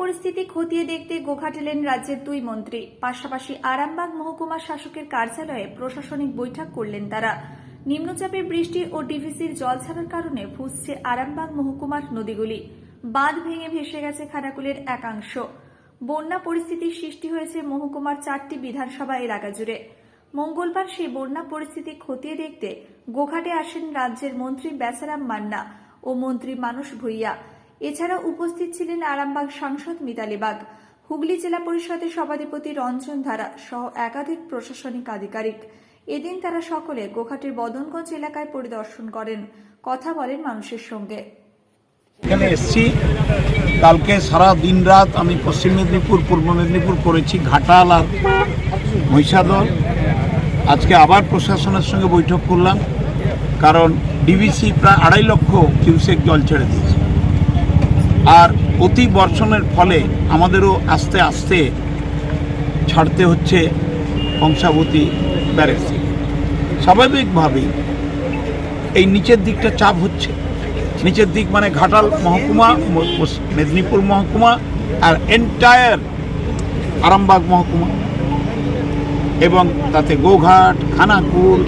পরিস্থিতি খতিয়ে দেখতে গোঘাট এলেন রাজ্যের দুই মন্ত্রী। পাশাপাশি আরামবাগ মহকুমা শাসকের কার্যালয়ে প্রশাসনিক বৈঠক করলেন তারা। নিম্নচাপের বৃষ্টি ও ডিভিসির জল ছাড়ার কারণে ফুসছে আরামবাগ মহকুমার নদীগুলি। বাঁধ ভেঙে ভেসে গেছে খানাকুলের একাংশ। বন্যা পরিস্থিতির সৃষ্টি হয়েছে মহকুমার চারটি বিধানসভা এলাকা জুড়ে। মঙ্গলবার সেই বন্যা পরিস্থিতি খতিয়ে দেখতে গোঘাটে আসেন রাজ্যের মন্ত্রী বেসারাম মান্না ও মন্ত্রী মানুষ ভূঁইয়া। এছাড়া উপস্থিত ছিলেন আরামবাগ সাংসদ মিতালি বাগ, হুগলি জেলা পরিষদের সভাধিপতি রঞ্জন ধারা সহ একাধিক প্রশাসনিক আধিকারিক। এদিন তারা সকলে গোঘাটের বদনগঞ্জ এলাকায় পরিদর্শন করেন। কথা বলেন মানুষের সঙ্গে। এখানে এসছি। কালকে সারা দিন রাত আমি পশ্চিম মেদিনীপুর, পূর্ব মেদিনীপুর করেছি। ঘাটাল আর মহিষাদল। আজকে আবার প্রশাসনের সঙ্গে বৈঠক করলাম। কারণ ডিবিসি প্রায় আড়াই লক্ষ কিউসেক জল ছেড়ে দিয়েছে। আর অতি বর্ষণের ফলে আমাদেরও আস্তে আস্তে ছাড়তে হচ্ছে কংসাবতী ব্যারেজ। স্বাভাবিকভাবেই এই নিচের দিকটা চাপ হচ্ছে। নিচের দিক মানে ঘাটাল মহকুমা মেদিনীপুর মহকুমা আর এন্টায়ার আরামবাগ মহকুমা। এবং তাতে গোঘাট, খানাকুল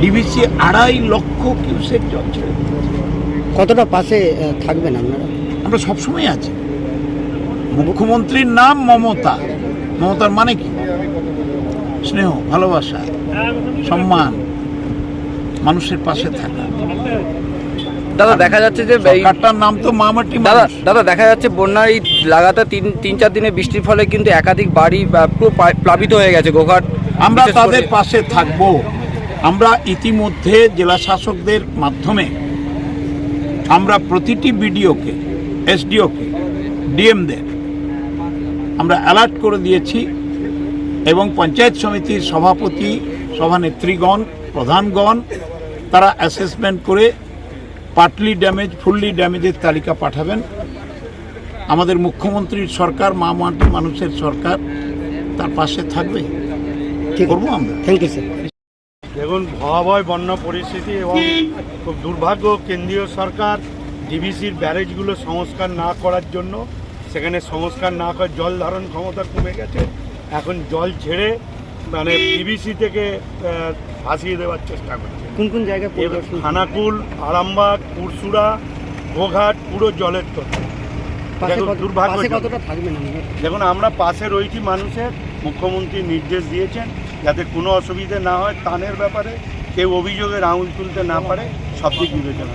ডিবিসি আড়াই লক্ষ কিউসেক জল কতটা পাশে থাকবেন আপনারা? আমরা সবসময় আছি। মুখ্যমন্ত্রীর নাম মমতা। মমতার মানে কি? স্নেহ ভালোবাসা সম্মান মানুষের পাশে থাকা। দাদা দেখা যাচ্ছে যে সরকারটার নাম তো মামাটি দাদা দাদা দেখা যাচ্ছে বন্যার এই লাগাতার তিন তিন চার দিনে বৃষ্টির ফলে কিন্তু একাধিক বাড়ি পুরো প্লাবিত হয়ে গেছে গোঘাট। আমরা তাদের পাশে থাকব। আমরা ইতিমধ্যে জেলা শাসকদের মাধ্যমে আমরা প্রতিটি বিডিওকে এসডিওকে ডিএমদের। আমরা অ্যালার্ট করে দিয়েছি এবং পঞ্চায়েত সমিতির সভাপতি সভানেত্রীগণ প্রধানগণ তারা অ্যাসেসমেন্ট করে পার্টলি ড্যামেজ ফুললি ড্যামেজের তালিকা পাঠাবেন। আমাদের মুখ্যমন্ত্রীর সরকার মা মাটি মানুষের সরকার তার পাশে থাকবে। করব আমরা। থ্যাংক ইউ স্যার দেখুন ভয়াবহ বন্যা পরিস্থিতি এবং খুব দুর্ভাগ্য কেন্দ্রীয় সরকার ডিভিসির ব্যারেজগুলো সংস্কার না করার জন্য সেখানে সংস্কার না করে জল ধারণ ক্ষমতা কমে গেছে। এখন জল ছেড়ে মানে ডিভিসি থেকে ভাসিয়ে দেওয়ার চেষ্টা করছে। কোন কোন এবার খানাকুল আরামবাগ পুরসুরা গোঘাট পুরো জলের তথ্য। দেখুন আমরা পাশে রয়েছি মানুষের মুখ্যমন্ত্রী নির্দেশ দিয়েছেন যাতে কোনো অসুবিধে না হয় তানের ব্যাপারে কেউ অভিযোগের আঙুল তুলতে না পারে সব দিক বিবেচনা